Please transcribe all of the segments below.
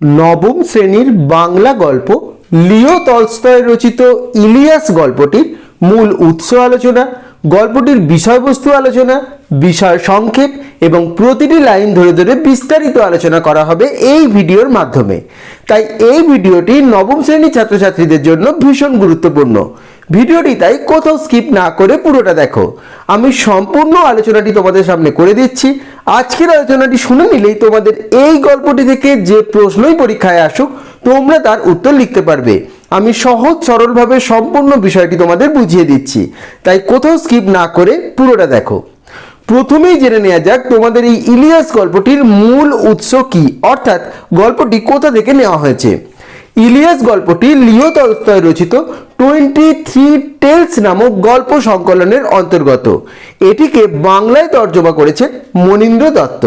নবম শ্রেণির বাংলা গল্প লিও তলস্তয় রচিত ইলিয়াস গল্পটির মূল উৎস আলোচনা, গল্পটির বিষয়বস্তু আলোচনা, বিষয় সংক্ষেপ এবং প্রতিটি লাইন ধরে ধরে বিস্তারিত আলোচনা করা হবে এই ভিডিওর মাধ্যমে। তাই এই ভিডিওটি নবম শ্রেণির ছাত্রছাত্রীদের জন্য ভীষণ গুরুত্বপূর্ণ। ভিডিওটি তাই কোথাও স্কিপ না করে পুরোটা দেখো। আমি সম্পূর্ণ আলোচনাটি তোমাদের সামনে করে দিচ্ছি। আজকের আলোচনাটি শুনে নিলেই তোমাদের এই গল্পটি থেকে যে প্রশ্নই পরীক্ষায় আসুক, তোমরা তার উত্তর লিখতে পারবে। আমি সহজ সরলভাবে সম্পূর্ণ বিষয়টি তোমাদের বুঝিয়ে দিচ্ছি। তাই কোথাও স্কিপ না করে পুরোটা দেখো। প্রথমেই জেনে নেওয়া যাক তোমাদের এই ইলিয়াস গল্পটির মূল উৎস কি, অর্থাৎ গল্পটি কোথা থেকে নেওয়া হয়েছে। ইলিয়াস গল্পটি লিও তলস্তয় রচিত টোয়েন্টি থ্রি টেলস নামক গল্প সংকলনের অন্তর্গত। এটিকে বাংলায় তর্জমা করেছেন মনীন্দ্র দত্ত।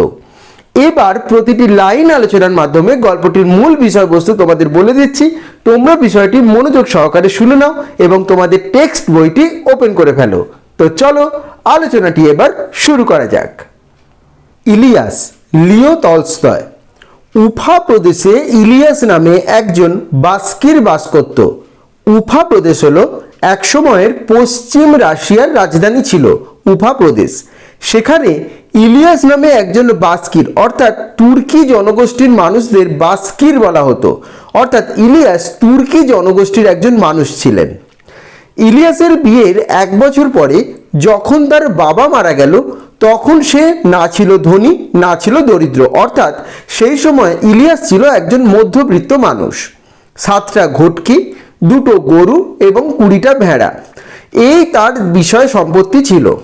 এবার প্রতিটি লাইন আলোচনার মাধ্যমে গল্পটির মূল বিষয়বস্তু তোমাদের বলে দিচ্ছি। তোমরা বিষয়টি মনোযোগ সহকারে শুনে নাও এবং তোমাদের টেক্সট বইটি ওপেন করে ফেলো। তো চলো আলোচনাটি এবার শুরু করা যাক। ইলিয়াস, লিও তলস্তয় উফা প্রদেশে ইলিয়াস নামে একজন বাস্কির বাস করত। উফা প্রদেশ হলো একসময়ের পশ্চিম রাশিয়ার রাজধানী ছিল উফা প্রদেশ। সেখানে ইলিয়াস নামে একজন বাস্কির অর্থাৎ তুর্কি জনগোষ্ঠীর মানুষদের বাস্কির বলা হতো। অর্থাৎ ইলিয়াস তুর্কি জনগোষ্ঠীর একজন মানুষ ছিলেন। ইলিয়াসের বিয়ের এক বছর পরে যখন তার বাবা মারা গেল, তখন সে না ছিল ধনী, না ছিল দরিদ্র। অর্থাৎ সেই সময় ইলিয়াস ছিল একজন মধ্যবিত্ত মানুষ। সাতটা ঘটকি, দুটো গরু এবং কুড়িটা ভেড়া। এই তার বিষয় সম্পত্তি ছিল।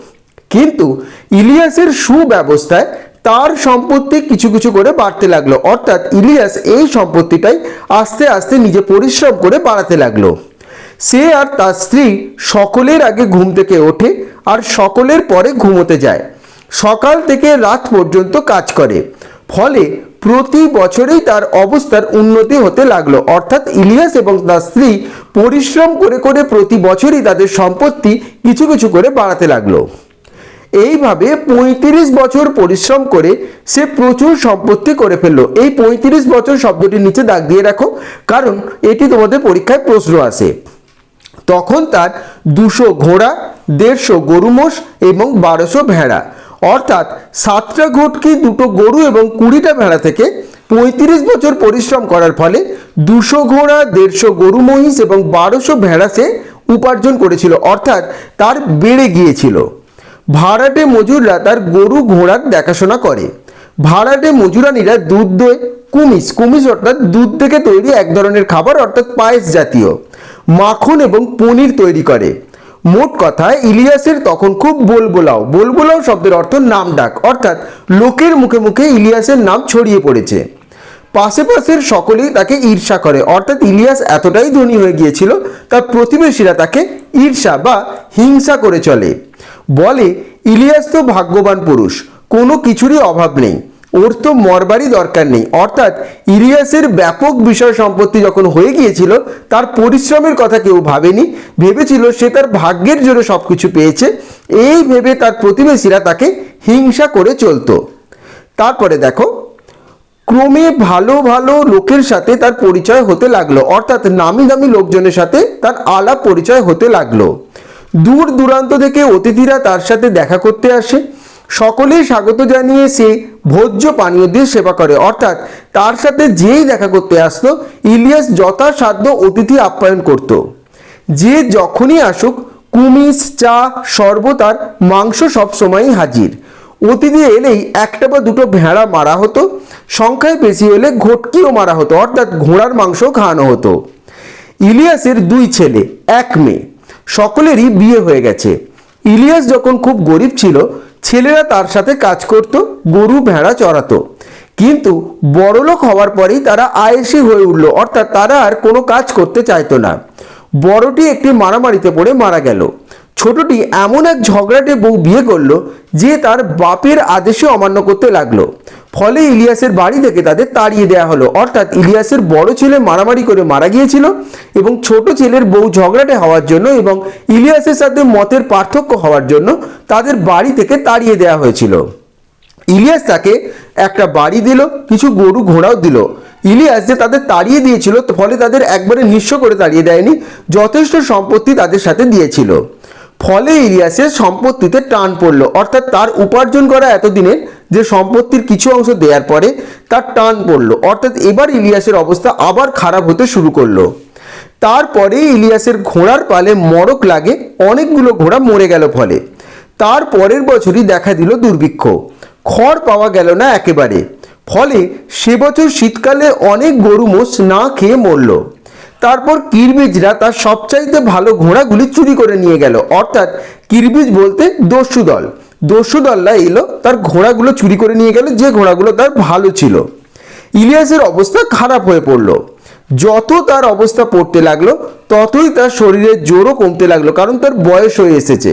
কিন্তু ইলিয়াসের সুব্যবস্থায় তার সম্পত্তি কিছু কিছু করে বাড়তে লাগল। অর্থাৎ ইলিয়াস এই সম্পত্তিটাই আস্তে আস্তে নিজে পরিশ্রম করে বাড়াতে লাগল। সে আর তার স্ত্রী সকলের আগে ঘুম থেকে ওঠে আর সকলের পরে ঘুমোতে যায়। সকাল থেকে রাত পর্যন্ত কাজ করে। ফলে প্রতি বছরেই তার অবস্থার উন্নতি হতে লাগল। অর্থাৎ ইলিয়াস এবং তার স্ত্রী পরিশ্রম করে করে প্রতি বছরই তাদের সম্পত্তি কিছু কিছু করে বাড়াতে লাগল। এইভাবে পঁয়ত্রিশ বছর পরিশ্রম করে সে প্রচুর সম্পত্তি করে ফেলল। এই পঁয়ত্রিশ বছর শব্দটির নিচে দাগ দিয়ে রাখো, কারণ এটি তোমাদের পরীক্ষায় প্রশ্ন আসে। তখন তার দুশো ঘোড়া, দেড়শো গরু মোষ এবং বারোশো ভেড়া। অর্থাৎ সাতটা ঘটকি, দুটো গরু এবং কুড়িটা ভেড়া থেকে পঁয়ত্রিশ বছর পরিশ্রম করার ফলে দুশো ঘোড়া, দেড়শো গরু মহিষ এবং বারোশো ভেড়া সে উপার্জন করেছিল, অর্থাৎ তার বেড়ে গিয়েছিল। ভাড়াটে মজুররা তার গরু ঘোড়ার দেখাশোনা করে। ভাড়াটে মজুরানিরা দুধ দই কুমিস কুমিস অর্থাৎ দুধ থেকে তৈরি এক ধরনের খাবার, অর্থাৎ পায়েস জাতীয়। মাখন এবং পনির তৈরি করে। মোট কথায় ইলিয়াসের তখন খুব বলবোলাও। বলবোলাও শব্দের অর্থ নাম ডাক। অর্থাৎ লোকের মুখে মুখে ইলিয়াসের নাম ছড়িয়ে পড়েছে। পাশে পাশের সকলেই তাকে ঈর্ষা করে। অর্থাৎ ইলিয়াস এতটাই ধনী হয়ে গিয়েছিল, তার প্রতিবেশীরা তাকে ঈর্ষা বা হিংসা করে চলে। বলে, ইলিয়াস তো ভাগ্যবান পুরুষ। কোনো কিছুরই অভাব নেই। ওর তো মরবারই দরকার নেই। অর্থাৎ ইলিয়াসের ব্যাপক বিষয় সম্পত্তি যখন হয়ে গিয়েছিল, তার পরিশ্রমের কথা কেউ ভাবেনি। ভেবেছিল সে তার ভাগ্যের জন্য সব কিছু পেয়েছে। এই ভেবে তার প্রতিবেশীরা তাকে হিংসা করে চলতো। তারপরে দেখো, ক্রমে ভালো ভালো লোকের সাথে তার পরিচয় হতে লাগল। অর্থাৎ নামি দামি লোকজনের সাথে তার আলাপ পরিচয় হতে লাগল। দূর দূরান্ত থেকে অতিথিরা তার সাথে দেখা করতে আসে। সকলেই স্বাগত জানিয়ে সে ভোজ্য পানীয় দিয়ে সেবা করে। অর্থাৎ তার সাথে যেই দেখা করতে আসতো ইলিয়াস যথাসাধ্য অতিথি আপ্যায়ন করত। যে যখনই আসুক কুমিস চা, শরবত আর মাংস সবসময়ই হাজির। অতিথি এলেই একটা বা দুটো ভেড়া মারা হতো, সংখ্যায় বেশি হলে ঘটকিও মারা হতো, অর্থাৎ ঘোড়ার মাংস খাওয়ানো হতো। ইলিয়াসের দুই ছেলে, এক মেয়ে, সকলেরই বিয়ে হয়ে গেছে। ইলিয়াস যখন খুব গরিব ছিল ছেলেরা তার সাথে কাজ করত, গরু ভেড়া চড়াতো। কিন্তু বড়লোক হওয়ার পরেই তারা আয়েসি হয়ে উঠল, অর্থাৎ তারা আর কোনো কাজ করতে চাইতো না। বড়টি একটি মারামারিতে পড়ে মারা গেল। ছোটটি এমন এক ঝগড়াটে বউ বিয়ে করল, যে তার বাপের আদেশে অমান্য করতে লাগল। ফলে ইলিয়াসের বাড়ি থেকে তাদের তাড়িয়ে দেওয়া হলো। অর্থাৎ ইলিয়াসের বড় ছেলে মারামারি করে মারা গিয়েছিল এবং ছোট ছেলের বউ ঝগড়াটে হওয়ার জন্য এবং ইলিয়াসের সাথে মতের পার্থক্য হওয়ার জন্য তাদের বাড়ি থেকে তাড়িয়ে দেওয়া হয়েছিল। ইলিয়াস তাকে একটা বাড়ি দিল, কিছু গরু ঘোড়াও দিল। ইলিয়াস যে তাদের তাড়িয়ে দিয়েছিল, ফলে তাদের একবারে নিঃস্ব করে তাড়িয়ে দেয়নি, যথেষ্ট সম্পত্তি তাদের সাথে দিয়েছিল। ফলে ইলিয়াসের সম্পত্তিতে টান পড়ল। অর্থাৎ তার উপার্জন করা এতদিনের যে সম্পত্তির কিছু অংশ দেওয়ার পরে তার টান পড়ল। অর্থাৎ এবার ইলিয়াসের অবস্থা আবার খারাপ হতে শুরু করল। তারপরে ইলিয়াসের ঘোড়ার পালে মরক লাগে, অনেকগুলো ঘোড়া মরে গেল ফলে। তার পরের বছরই দেখা দিল দুর্ভিক্ষ। খড় পাওয়া গেল না একেবারে। ফলে সে বছর শীতকালে অনেক গরু মোষ না খেয়ে মরল। তারপর কিরবিজরা তার সবচাইতে ভালো ঘোড়াগুলি চুরি করে নিয়ে গেল। অর্থাৎ কিরবিজ বলতে দস্যু দল দস্যু দলরা এলো, তার ঘোড়াগুলো চুরি করে নিয়ে গেল, যে ঘোড়াগুলো তার ভালো ছিল। ইলিয়াসের অবস্থা খারাপ হয়ে পড়ল। যত তার অবস্থা পড়তে লাগল, ততই তার শরীরের জোরও কমতে লাগল, কারণ তার বয়স হয়ে এসেছে।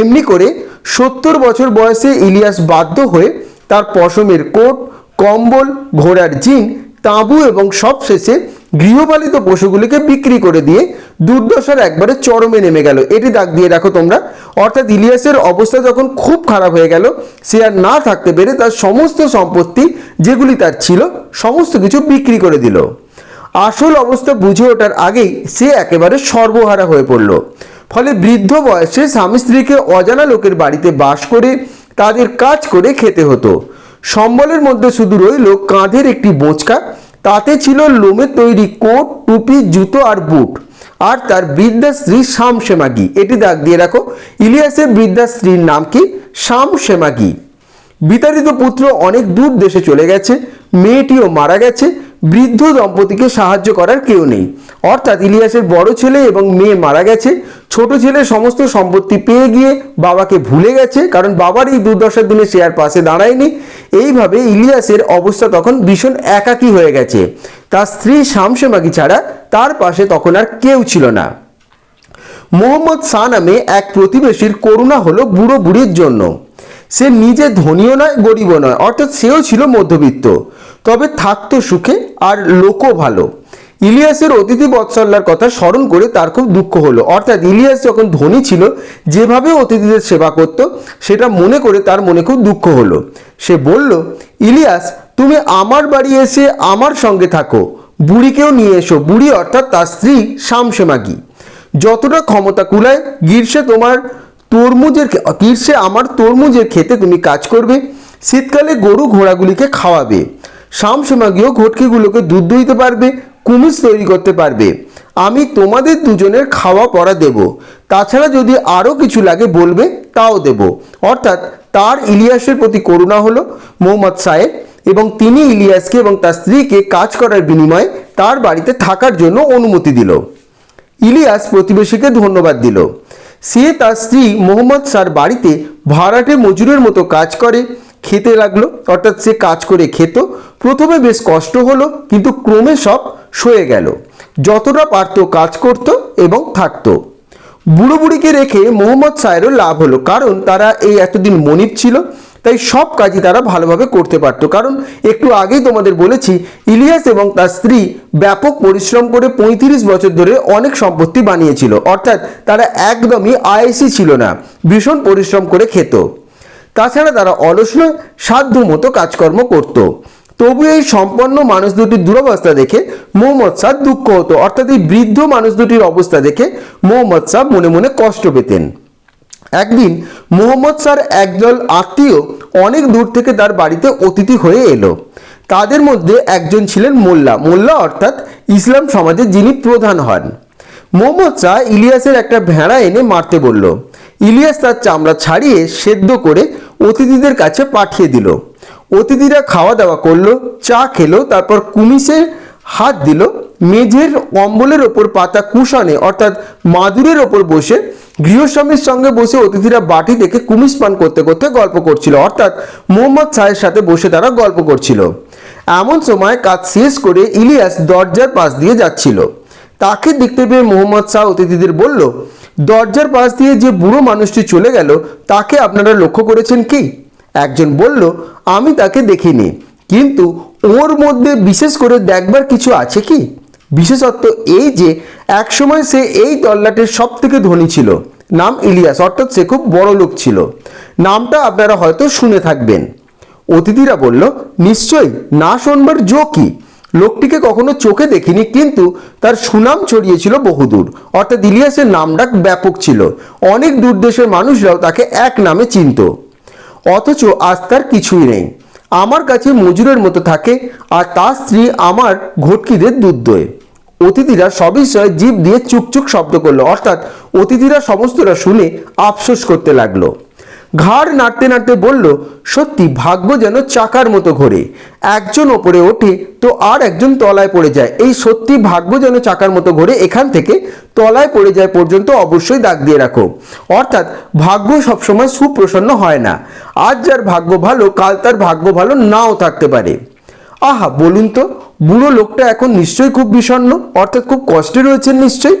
এমনি করে সত্তর বছর বয়সে ইলিয়াস বাধ্য হয়ে তার পশমের কোট, কম্বল, ঘোড়ার জিন, তাঁবু এবং সবশেষে গৃহপালিত পশুগুলিকে বিক্রি করে দিয়ে দুর্দশার একবারে চরমে নেমে গেল। এটি দাগ দিয়ে রাখো তোমরা। অর্থাৎ ইলিয়াসের অবস্থা যখন খুব খারাপ হয়ে গেল, সে আর না থাকতে পেরে তার সমস্ত সম্পত্তি যেগুলি তার ছিল, সমস্ত কিছু বিক্রি করে দিল। আসল অবস্থা বুঝে ওঠার আগেই সে একেবারে সর্বহারা হয়ে পড়ল। ফলে বৃদ্ধ বয়সে স্বামী স্ত্রীকে অজানা লোকের বাড়িতে বাস করে তাদের কাজ করে খেতে হতো। সম্বলের মধ্যে শুধু রইল কাঁধের একটি বোঁচকা তাতে ছিল লোমে তৈরি কোট, টুপি, জুতো আর বুট। আর তার বৃদ্ধা স্ত্রী শাম সেমাগি এটি দাগ দিয়ে রাখো। ইলিয়াসের বৃদ্ধা স্ত্রীর নাম কি? শাম সেমাগি বিতাড়িত পুত্র অনেক দূর দেশে চলে গেছে। মেয়েটিও মারা গেছে। বৃদ্ধ দম্পতিকে সাহায্য করার কেউ নেই। অর্থাৎ ইলিয়াসের বড় ছেলে এবং মেয়ে মারা গেছে। ছোট ছেলে সমস্ত সম্পত্তি পেয়ে গিয়ে বাবাকে ভুলে গেছে, কারণ বাবার এই দুর্দশার দিনে সে আর পাশে দাঁড়ায়নি। এইভাবে ইলিয়াসের অবস্থা তখন ভীষণ একাকী হয়ে গেছে। তার স্ত্রী শামসেমাগি ছাড়া তার পাশে তখন আর কেউ ছিল না। মোহাম্মদ শাহ নামে এক প্রতিবেশীর করুণা হলো বুড়ো বুড়ির জন্য। সে নিজে ধনীও নয়, গরিবও নয়, অর্থাৎ সেও ছিল মধ্যবিত্ত। তবে থাকতো সুখে আর লোকও ভালো। ইলিয়াসের অতিথি বৎসল্লার কথা স্মরণ করে তার খুব দুঃখ হলো। অর্থাৎ ইলিয়াস যখন ধনী ছিল, যেভাবে অতিথিদের সেবা করত, সেটা মনে করে তার মনে খুব দুঃখ হলো। সে বলল, ইলিয়াস, তুমি আমার বাড়ি এসে আমার সঙ্গে থাকো। বুড়িকেও নিয়ে এসো। বুড়ি অর্থাৎ তার স্ত্রী শামসেমাগি। যতটা ক্ষমতা কুলায় গ্রীষ্মে তোমার তরমুজের গ্রীষ্মে আমার তরমুজের খেতে তুমি কাজ করবে? শীতকালে গরু ঘোড়াগুলিকে খাওয়াবে। শামসেমাগিও ঘটকিগুলোকে দুধ দইতে পারবে কুমিজ তৈরি করতে পারবে। আমি তোমাদের দুজনের খাওয়া পড়া দেব। তাছাড়া যদি আরও কিছু লাগে বলবে, তাও দেব। অর্থাৎ তার ইলিয়াসের প্রতি করুণা হলো মোহাম্মদ সাহেব এবং তিনি ইলিয়াসকে এবং তার স্ত্রীকে কাজ করার বিনিময়ে তার বাড়িতে থাকার জন্য অনুমতি দিল। ইলিয়াস প্রতিবেশীকে ধন্যবাদ দিল। সে তার স্ত্রী মোহাম্মদ সার বাড়িতে ভাড়াটে মজুরের মতো কাজ করে, খেতে লাগল। অর্থাৎ সে কাজ করে খেত। প্রথমে বেশ কষ্ট হলো, কিন্তু ক্রমে সব সয়ে গেল। যতটা পারত কাজ করত এবং থাকত। বুড়ো বুড়িকে রেখে মোহাম্মদ সায়েরও লাভ হলো, কারণ তারা এই এতদিন মনিব ছিল। তাই সব কাজই তারা ভালোভাবে করতে পারতো। কারণ একটু আগেই তোমাদের বলেছি, ইলিয়াস এবং তার স্ত্রী ব্যাপক পরিশ্রম করে পঁয়ত্রিশ বছর ধরে অনেক সম্পত্তি বানিয়েছিল। অর্থাৎ তারা একদমই আয়েসি ছিল না, ভীষণ পরিশ্রম করে খেত। তাছাড়া তারা অলস নয়, সাধ্য মতো কাজকর্ম করত। তবু এই সম্পন্ন মানুষ দুটির দুরবস্থা দেখে মোহাম্মদ শাহ দুঃখ হতো। অর্থাৎ এই বৃদ্ধ মানুষ দুটির অবস্থা দেখে মোহাম্মদ শাহ মনে মনে কষ্ট পেতেন। একদিন মোহাম্মদ স্যার একদল আত্মীয় অনেক দূর থেকে তার বাড়িতে অতিথি হয়ে এলো। তাদের মধ্যে একজন ছিলেন মোল্লা। মোল্লা অর্থাৎ ইসলাম সমাজের যিনি প্রধান হন। মোহাম্মদ শাহ ইলিয়াসের একটা ভেড়া এনে মারতে বলল। ইলিয়াস তার চামড়া ছাড়িয়ে সেদ্ধ করে অতিথিদের কাছে পাঠিয়ে দিল। অতিথিরা খাওয়া দাওয়া করল, চা খেলো, তারপর কুমিসে হাত দিল। মেঝের কম্বলের ওপর পাতা কুশনে অর্থাৎ মাদুরের ওপর বসে গৃহস্বামীর সঙ্গে বসে অতিথিরা বাটি থেকে কুমিস পান করতে করতে গল্প করছিল। অর্থাৎ মোহাম্মদ শাহের সাথে বসে তারা গল্প করছিল। এমন সময় কাজ শেষ করে ইলিয়াস দরজার পাশ দিয়ে যাচ্ছিল। তাকে দেখতে পেয়ে মোহাম্মদ শাহ অতিথিদের বলল, দরজার পাশ দিয়ে যে বুড়ো মানুষটি চলে গেল, তাকে আপনারা লক্ষ্য করেছেন কি? একজন বলল, আমি তাকে দেখিনি। কিন্তু ওর মধ্যে বিশেষ করে দেখবার কিছু আছে কি? বিশেষত্ব এই যে, একসময় সে এই তল্লাটের সব থেকে ধনী ছিল। নাম ইলিয়াস, অর্থাৎ সে খুব বড় লোক ছিল। নামটা আপনারা হয়তো শুনে থাকবেন। অতিথিরা বলল, নিশ্চয়ই, না শোনবার জো কি? লোকটিকে কখনো চোখে দেখিনি, কিন্তু তার সুনাম ছড়িয়েছিল বহুদূর। অর্থাৎ ইলিয়াসের নামডাক ব্যাপক ছিল। অনেক দূর দেশের মানুষরাও তাকে এক নামে চিনত। অথচ আজ তার কিছুই নেই। আমার কাছে মজুরের মতো থাকে, আর তার স্ত্রী আমার ঘটকিদের দুধ দোয় অতিথিরা সবিষয়ে জীব দিয়ে চুকচুক শব্দ করল। অর্থাৎ অতিথিরা সমস্তরা শুনে আফসোস করতে লাগল। ঘাড় নাড়তে নাড়তে বলল, সত্যি ভাগ্য যেন চাকার মতো ঘোরে। একজন ওপরে ওঠে তো আর একজন তলায় পড়ে যায়। এই সত্যি ভাগ্য যেন চাকার মতো ঘোরে, এখান থেকে তলায় পড়ে যায় পর্যন্ত অবশ্যই দাগ দিয়ে রাখো। অর্থাৎ ভাগ্য সবসময় সুপ্রসন্ন হয় না। আজ যার ভাগ্য ভালো, কাল তার ভাগ্য ভালো নাও থাকতে পারে। আহা, বলুন তো বুড়ো লোকটা এখন নিশ্চয়ই খুব বিষণ্ণ, অর্থাৎ খুব কষ্টে রয়েছেন নিশ্চয়ই।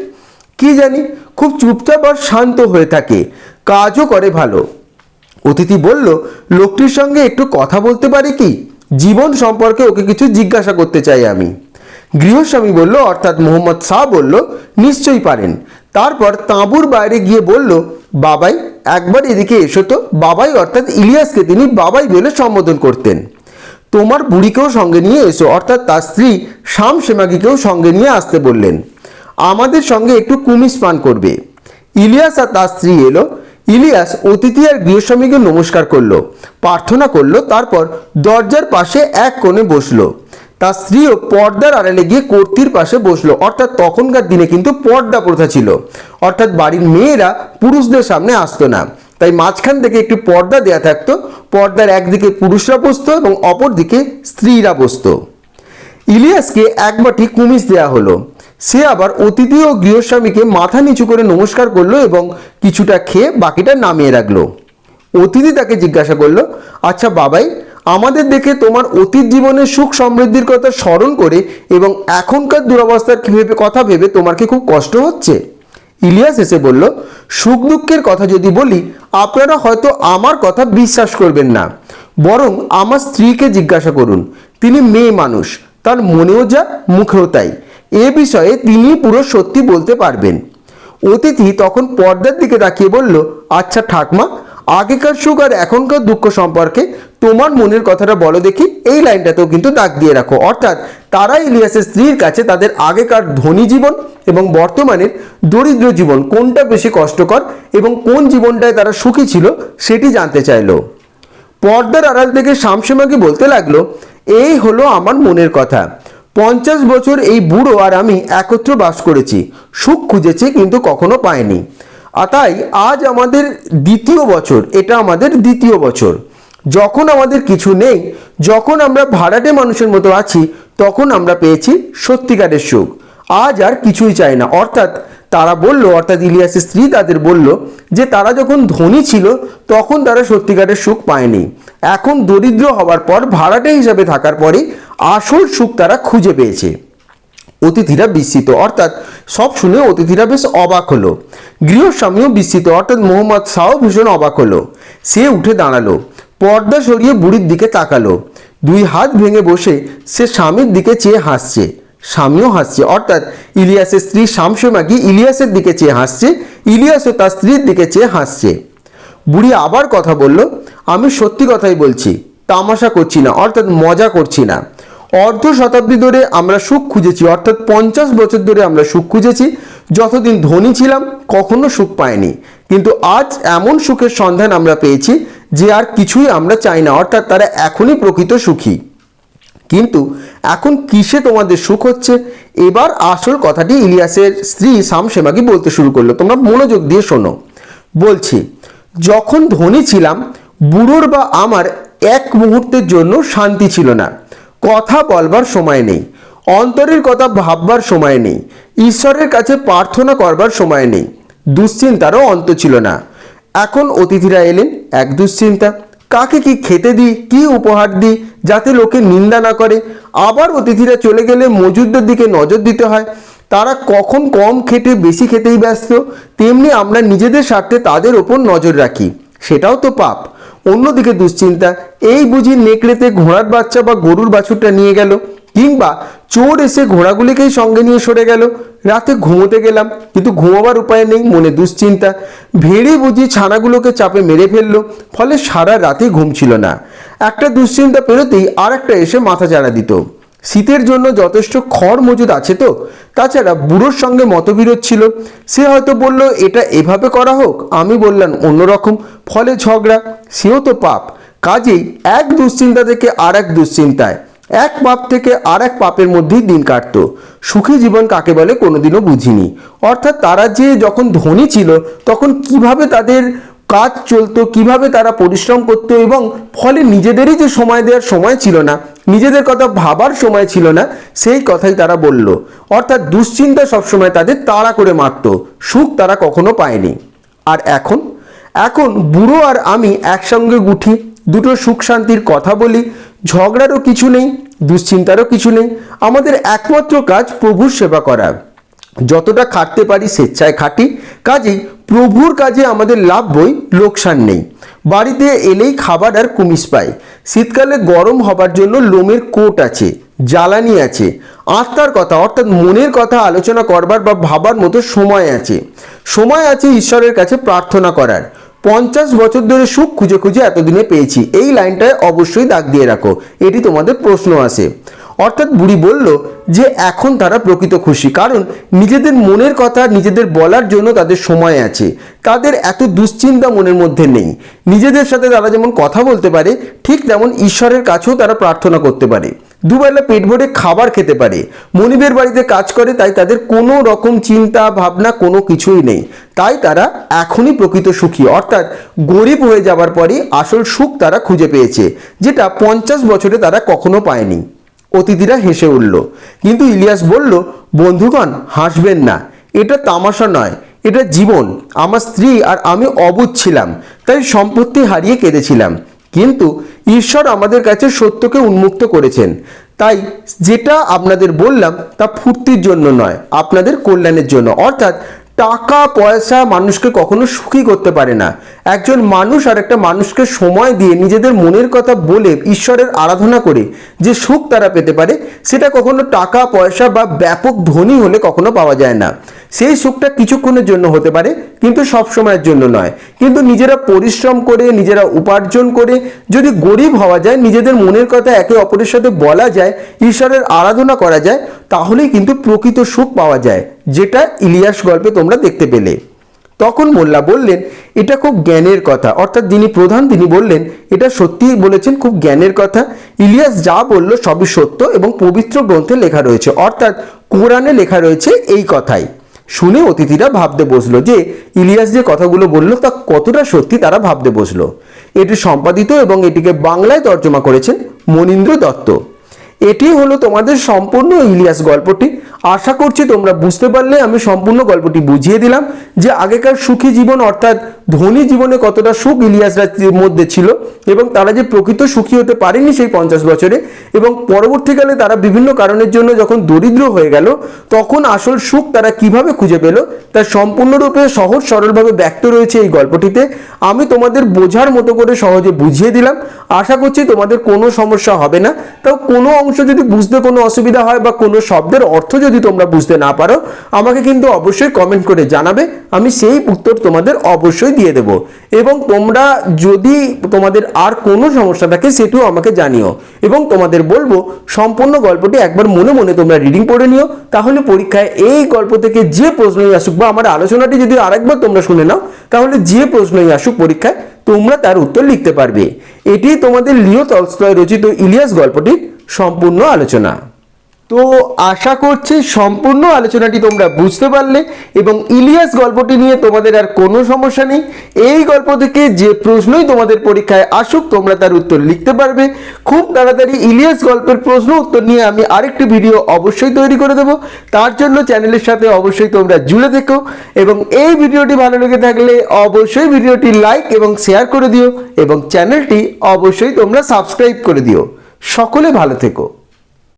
কি জানি, খুব চুপচাপ আর শান্ত হয়ে থাকে। কাজও করে ভালো। অতিথি বলল, লোকটির সঙ্গে একটু কথা বলতে পারি কি? জীবন সম্পর্কে ওকে কিছু জিজ্ঞাসা করতে চাই আমি। গৃহস্বামী বলল, অর্থাৎ মোহাম্মদ শাহ বলল, নিশ্চয়ই পারেন। তারপর তাঁবুর বাইরে গিয়ে বলল, বাবাই, একবার এদিকে এসো তো। বাবাই অর্থাৎ ইলিয়াসকে তিনি বাবাই বলে সম্বোধন করতেন। তোমার বুড়িকেও সঙ্গে নিয়ে এসো, অর্থাৎ তার স্ত্রী শাম সেমাগিকেও সঙ্গে নিয়ে আসতে বললেন। আমাদের সঙ্গে একটু কুমিস পান করবে। ইলিয়াস আর তার স্ত্রী এলো। ইলিয়াস অতিথি আর গৃহস্বামীকে নমস্কার করল, প্রার্থনা করল, তারপর দরজার পাশে এক কোণে বসল। তার স্ত্রীও পর্দার আড়ালে গিয়ে কর্তির পাশে বসল, অর্থাৎ তখনকার দিনে কিন্তু পর্দা প্রথা ছিল। অর্থাৎ বাড়ির মেয়েরা পুরুষদের সামনে আসতো না। তাই মাঝখান থেকে একটি পর্দা দেয়া থাকতো। পর্দার একদিকে পুরুষরা বসতো এবং অপর দিকে স্ত্রীরা বসতো। ইলিয়াসকে এক বাটি কুমিজ দেয়া হলো। সে আবার অতিথি ও গৃহস্বামীকে মাথা নিচু করে নমস্কার করল এবং কিছুটা খেয়ে বাকিটা নামিয়ে রাখল। অতিথি তাকে জিজ্ঞাসা করল আচ্ছা বাবাই, আমাদের দেখে তোমার অতীত জীবনের সুখ সমৃদ্ধির কথা স্মরণ করে এবং এখনকার দুরবস্থার ভেবে কথা ভেবে তোমার কি খুব কষ্ট হচ্ছে? ইলিয়াস এসে বলল, সুখ দুঃখের কথা যদি বলি, আপনারা হয়তো আমার কথা বিশ্বাস করবেন না। বরং আমার স্ত্রীকে জিজ্ঞাসা করুন। তিনি মেয়ে মানুষ, তার মনেও যা, মুখেও তাই। এ বিষয়ে তিনি পুরো সত্যি বলতে পারবেন। অতিথি তখন পর্দার দিকে তাকিয়ে বলল আচ্ছা ঠাকমা আগেকার সুখ আর এখনকার দুঃখ সম্পর্কে তোমার মনের কথাটা বলো দেখি, এই লাইনটাতেও কিন্তু দাগ দিয়ে রাখো। অর্থাৎ তারা ইলিয়াসের স্ত্রীর কাছে তাদের আগেকার ধনী জীবন এবং বর্তমানের দরিদ্র জীবন কোনটা বেশি কষ্টকর এবং কোন জীবনটায় তারা সুখী ছিল সেটি জানতে চাইলো। পর্দার আড়াল থেকে শামসেমাকে বলতে লাগল, এই হলো আমার মনের কথা। পঞ্চাশ বছর এই বুড়ো আর আমি একত্র বাস করেছি। সুখ খুঁজেছি কিন্তু কখনো পাইনি। তাই আজ আমাদের দ্বিতীয় বছর, এটা আমাদের দ্বিতীয় বছর। যখন আমাদের কিছু নেই, যখন আমরা ভাড়াটে মানুষের মতো আছি, তখন আমরা পেয়েছি সত্যিকারের সুখ। আজ আর কিছুই চাই না। অর্থাৎ তারা বলল, অর্থাৎ ইলিয়াসের স্ত্রী তাদের বলল যে, তারা যখন ধনী ছিল, তখন তারা সত্যিকারের সুখ পায়নি। এখন দরিদ্র হওয়ার পর, ভাড়াটে হিসাবে থাকার পরে আসল সুখ তারা খুঁজে পেয়েছে। অতিথিরা বিস্মিত। অর্থাৎ সব শুনে অতিথিরা বেশ অবাক হলো। গৃহস্বামীও বিস্মিত। অর্থাৎ মোহাম্মদ শাহ ভীষণ অবাক হলো। সে উঠে দাঁড়াল। পর্দা সরিয়ে বুড়ির দিকে তাকালো। দুই হাত ভেঙে বসে সে স্বামীর দিকে চেয়ে হাসছে। স্বামীও হাসছে। অর্থাৎ ইলিয়াসের স্ত্রী শামসেমাকি ইলিয়াসের দিকে চেয়ে হাসছে। ইলিয়াসও তার স্ত্রীর দিকে চেয়ে হাসছে। বুড়ি আবার কথা বলল, আমি সত্যি কথাই বলছি। তামাশা করছি না। অর্থাৎ মজা করছি না। অর্ধ শতাব্দী ধরে আমরা সুখ খুঁজেছি, অর্থাৎ পঞ্চাশ বছর ধরে আমরা সুখ খুঁজেছি। যতদিন ধনী ছিলাম, কখনো সুখ পাইনি। কিন্তু আজ এমন সুখের সন্ধান আমরা পেয়েছি যে আর কিছুই আমরা চাই না, অর্থাৎ তারা এখনই প্রকৃত সুখী। কিন্তু এখন কিসে তোমাদের সুখ হচ্ছে? এবার আসল কথাটি ইলিয়াসের স্ত্রী শামসেমাকে বলতে শুরু করল। তোমরা মনোযোগ দিয়ে শোনো। বলছি, যখন ধনী ছিলাম, বুড়োর বা আমার এক মুহূর্তের জন্য শান্তি ছিল না। কথা বলবার সময় নেই, অন্তরের কথা ভাববার সময় নেই, ঈশ্বরের কাছে প্রার্থনা করবার সময় নেই, দুশ্চিন্তারও অন্ত ছিল না। এখন অতিথিরা এলেন, এক দুশ্চিন্তা, কাকে কি খেতে দিই, কি উপহার দিই, যাতে লোকে নিন্দা না করে? আবার অতিথিরা চলে গেলে মজুরদের দিকে নজর দিতে হয়, তারা কখন কম খেটে বেশি খেতেই ব্যস্ত, তেমনি আমরা নিজেদের স্বার্থে তাদের ওপর নজর রাখি, সেটাও তো পাপ। অন্যদিকে দুশ্চিন্তা, এই বুঝি নেকড়েতে ঘোড়ার বাচ্চা বা গরুর বাছুরটা নিয়ে গেল, কিংবা চোর এসে ঘোড়াগুলিকেই সঙ্গে নিয়ে সরে গেল। রাতে ঘুমোতে গেলাম, কিন্তু ঘুমাবার উপায় নেই, মনে দুশ্চিন্তা। ভেড়ে বুঝি ছানাগুলোকে চাপে মেরে ফেলল, ফলে সারা রাতে ঘুম ছিল না। একটা দুশ্চিন্তা পেরোতেই আর একটা এসে মাথা চাড়া দিত। শীতের জন্য যথেষ্ট খড় মজুদ আছে তো? তাছাড়া বুড়োর সঙ্গে মতবিরোধ ছিল। সে হয়তো বলল, এটা এভাবে করা হোক? আমি বললাম, অন্যরকম, ফলে ঝগড়া, সেও তো পাপ। কাজেই এক দুশ্চিন্তা থেকে আর এক দুশ্চিন্তায়। এক পাপ থেকে আর এক পাপের মধ্যেই দিন কাটতো। সুখী জীবন কাকে বলে কোনোদিনও বুঝিনি। অর্থাৎ তারা যে যখন ধনী ছিল, তখন কীভাবে তাদের কাজ চলতো, কীভাবে তারা পরিশ্রম করতো এবং ফলে নিজেদেরই যে সময় দেওয়ার সময় ছিল না, নিজেদের কথা ভাবার সময় ছিল না, সেই কথাই তারা বলল। অর্থাৎ দুশ্চিন্তা সবসময় তাদের তাড়া করে মারত, সুখ তারা কখনো পায়নি। আর এখন? এখন বুড়ো আর আমি একসঙ্গে গুঠি দুটো সুখ শান্তির কথা বলি, ঝগড়ারও কিছু নেই, দুশ্চিন্তারও কিছু নেই, আমাদের একমাত্র কাজ প্রভুর সেবা করা। যতটা খাটতে পারি স্বেচ্ছায় খাটি, কাজেই প্রভুর কাজে আমাদের লাভ বই লোকসান নেই। বাড়িতে এলেই খাবার আর কুমিস পাই শীতকালে গরম হবার জন্য লোমের কোট আছে, জ্বালানি আছে। আত্মার কথা, অর্থাৎ মনের কথা আলোচনা করবার বা ভাবার মতো সময় আছে। সময় আছে ঈশ্বরের কাছে প্রার্থনা করার। পঞ্চাশ বছর ধরে সুখ খুঁজে খুঁজে এতদিনে পেয়েছি। এই লাইনটায় অবশ্যই দাগ দিয়ে রাখো। এটি তোমাদের প্রশ্ন আসে। অর্থাৎ বুড়ি বলল যে এখন তারা প্রকৃত খুশি, কারণ নিজেদের মনের কথা, নিজেদের বলার জন্য তাদের সময় আছে। তাদের এত দুশ্চিন্তা মনের মধ্যে নেই। নিজেদের সাথে তারা যেমন কথা বলতে পারে, ঠিক তেমন ঈশ্বরের কাছেও তারা প্রার্থনা করতে পারে। দুবেলা পেট ভরে খাবার খেতে পারে। মনিবের বাড়িতে কাজ করে, তাই তাদের কোনো রকম চিন্তা, ভাবনা, কোনো কিছুই নেই। তাই তারা এখনই প্রকৃত সুখী। অর্থাৎ গরিব হয়ে যাবার পরই আসল সুখ তারা খুঁজে পেয়েছে, যেটা পঞ্চাশ বছরে তারা কখনো পায়নি। অতিথিরা হেসে উঠল। কিন্তু ইলিয়াস বলল, বন্ধুগণ, হাসবেন না। এটা তামাশা নয়, এটা জীবন। আমার স্ত্রী আর আমি অবুধ ছিলাম, তাই সম্পত্তি হারিয়ে কেঁদেছিলাম। কিন্তু ঈশ্বর আমাদের কাছে সত্যকে উন্মুক্ত করেছেন। তাই যেটা আপনাদের বললাম, তা ফুর্তির জন্য নয়, আপনাদের কল্যাণের জন্য। অর্থাৎ টাকা, পয়সা মানুষকে কখনো সুখী করতে পারে না। একজন মানুষ আর একটা মানুষকে সময় দিয়ে নিজেদের মনের কথা বলে ঈশ্বরের আরাধনা করে যে সুখ তারা পেতে পারে, সেটা কখনো টাকা, পয়সা বা ব্যাপক ধনী হলে কখনো পাওয়া যায় না। সেই সুখটা কিছুক্ষণের জন্য হতে পারে, কিন্তু সব সময়ের জন্য নয়। কিন্তু নিজেরা পরিশ্রম করে, নিজেরা উপার্জন করে, যদি গরিব হওয়া যায়, নিজেদের মনের কথা একে অপরের সাথে বলা যায়, ঈশ্বরের আরাধনা করা যায়, তাহলেই কিন্তু প্রকৃত সুখ পাওয়া যায়, যেটা ইলিয়াস গল্পে তোমরা দেখতে পেলে। তখন মোল্লা বললেন, এটা খুব জ্ঞানের কথা। অর্থাৎ যিনি প্রধান, তিনি বললেন, এটা সত্যিই বলেছেন, খুব জ্ঞানের কথা। ইলিয়াস যা বলল সবই সত্য এবং পবিত্র গ্রন্থে লেখা রয়েছে। অর্থাৎ কোরআনে লেখা রয়েছে এই কথাই। শুনে অতিথিরা ভাবতে বসল যে, ইলিয়াস যে কথাগুলো বলল, তা কতটা সত্যি তারা ভাবতে বসল। এটি সম্পাদিত এবং এটিকে বাংলায় তর্জমা করেছেন মনীন্দ্র দত্ত। এটি হলো তোমাদের সম্পূর্ণ ইলিয়াস গল্পটি। আশা করছি তোমরা বুঝতে পারলে, আমি সম্পূর্ণ গল্পটি বুঝিয়ে দিলাম যে আগেকার সুখী জীবন অর্থাৎ ধনী জীবনে কতটা সুখ ইলিয়াসরা মধ্যে ছিল এবং তারা যে প্রকৃত সুখী হতে পারেনি সেই পঞ্চাশ বছরে এবং পরবর্তীকালে তারা বিভিন্ন কারণের জন্য যখন দরিদ্র হয়ে গেল, তখন আসল সুখ তারা কীভাবে খুঁজে পেল তার সম্পূর্ণরূপে সহজ সরলভাবে ব্যক্ত রয়েছে এই গল্পটিতে। আমি তোমাদের বোঝার মতো করে সহজে বুঝিয়ে দিলাম। আশা করছি তোমাদের কোনো সমস্যা হবে না। তাও কোনো অংশ যদি বুঝতে কোনো অসুবিধা হয় বা কোনো শব্দের অর্থ যদি তোমরা বুঝতে না পারো, আমাকে কিন্তু অবশ্যই কমেন্ট করে জানাবে। আমি সেই উত্তর তোমাদের অবশ্যই দিয়ে দেব। এবং তোমরা যদি তোমাদের আর কোনো সমস্যা থাকে সেটিও আমাকে জানিও। এবং তোমাদের বলব, সম্পূর্ণ গল্পটি একবার মনে মনে তোমরা রিডিং পড়ে নিও। তাহলে পরীক্ষায় এই গল্প থেকে যে প্রশ্নই আসুক বা আমার আলোচনাটি যদি আরেকবার তোমরা শুনে নাও, তাহলে যে প্রশ্নই আসুক পরীক্ষায় তোমরা তার উত্তর লিখতে পারবে। এটি তোমাদের লিও তলস্তয় রচিত ইলিয়াস গল্পটির সম্পূর্ণ আলোচনা। তো আশা করছি সম্পূর্ণ আলোচনাটি তোমরা বুঝতে পারলে এবং ইলিয়াস গল্পটি নিয়ে তোমাদের আর কোনো সমস্যা নেই। এই গল্প থেকে যে প্রশ্নই তোমাদের পরীক্ষায় আসুক, তোমরা তার উত্তর লিখতে পারবে। খুব তাড়াতাড়ি ইলিয়াস গল্পের প্রশ্ন উত্তর নিয়ে আমি আরেকটি ভিডিও অবশ্যই তৈরি করে দেবো। তার জন্য চ্যানেলের সাথে অবশ্যই তোমরা জুড়ে দেখো এবং এই ভিডিওটি ভালো লেগে থাকলে অবশ্যই ভিডিওটি লাইক এবং শেয়ার করে দিও এবং চ্যানেলটি অবশ্যই তোমরা সাবস্ক্রাইব করে দিও। সকলে ভালো থেকো।